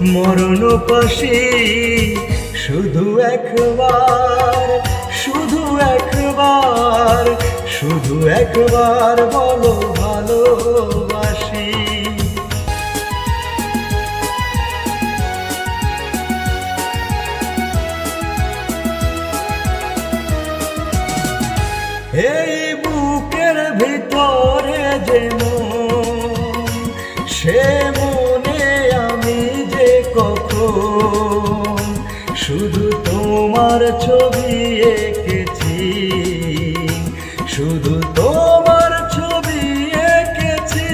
মরণ পাশি শুধু একবার শুধু একবার শুধু একবার বলো ভালোবাসি। এই বুকের ভিতরে যে শুধু তোমার ছবি এঁকেছি। শুধু তোমার ছবি এঁকেছি।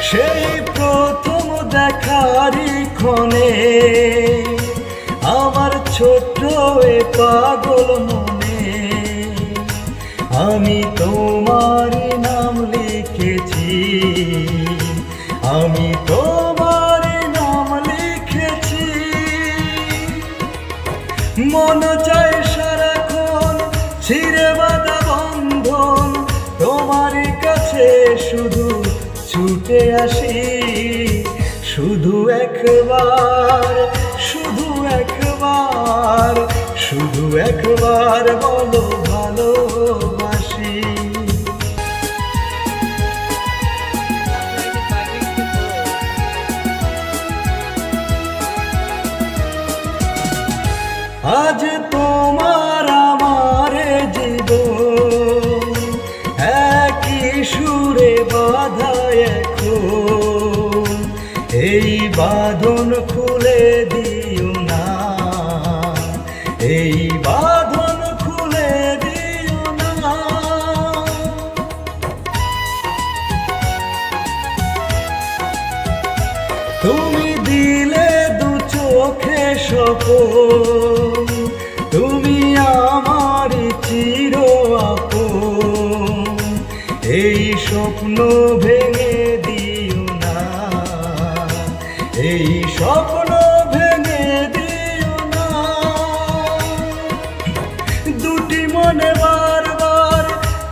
সেই প্রথম দেখারই ক্ষণে আমার ছোট্ট এ পাগল মনে আমি তোমার নাম লিখেছি। মন চাই সারাক্ষণ ছিঁড়ে বাঁধা বন্ধন, তোমার কাছে শুধু ছুটে আসি। শুধু একবার শুধু একবার শুধু একবার বলো আজ তোমার আমার জীবন। একই সুরে বাধা এখন। এই বাঁধন খুলে দিও না। এই বাঁধন খুলে দিও না। তুমি দিলে দু চোখে সপন স্বপ্ন ভেঙে দিও না। এই স্বপ্ন ভেঙে দিও না। দুটি মনে বারবার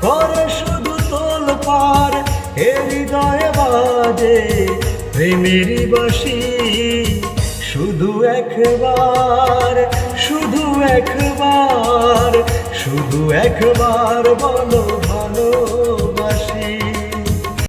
করে শুধু তোল পার এ হৃদয়ে বাজে প্রেমেরই বাসি শুধু একবার শুধু একবার শুধু একবার বলো